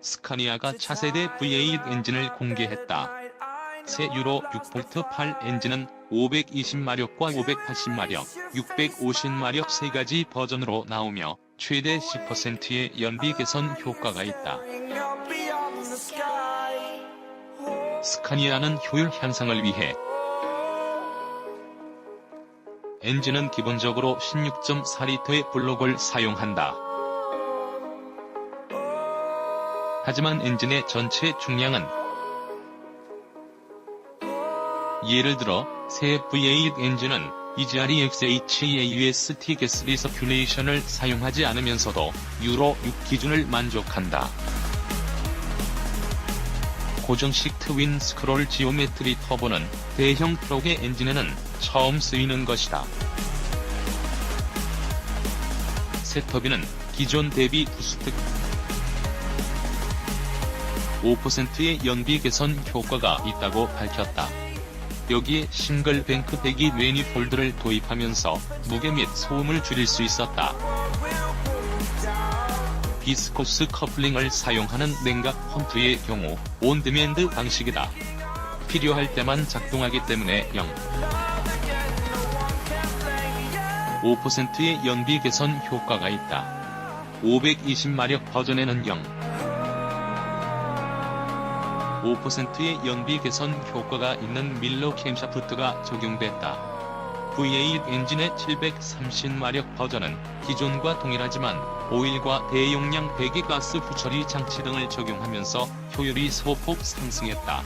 스카니아가 차세대 V8 엔진을 공개했다. 새 유로 6볼트 8 엔진은 520마력과 580마력, 650마력 세 가지 버전으로 나오며 최대 10%의 연비 개선 효과가 있다. 스카니아는 효율 향상을 위해 엔진은 기본적으로 16.4리터의 블록을 사용한다. 하지만 엔진의 전체 중량은 예를 들어 새 V8 엔진은 EGR-EXHEAUST 가스 리서큘레이션을 사용하지 않으면서도 유로 6 기준을 만족한다. 고정식 트윈 스크롤 지오메트리 터보는 대형 트럭의 엔진에는 처음 쓰이는 것이다. 새 터비는 기존 대비 부스트 5%의 연비 개선 효과가 있다고 밝혔다. 여기에 싱글 뱅크 배기 매니폴드를 도입하면서 무게 및 소음을 줄일 수 있었다. 비스코스 커플링을 사용하는 냉각 펌프의 경우 온드맨드 방식이다. 필요할 때만 작동하기 때문에 0. 5%의 연비 개선 효과가 있다. 520마력 버전에는 0. 5%의 연비 개선 효과가 있는 밀러 캠샤프트가 적용됐다. V8 엔진의 730마력 버전은 기존과 동일하지만 오일과 대용량 배기가스 후처리 장치 등을 적용하면서 효율이 소폭 상승했다.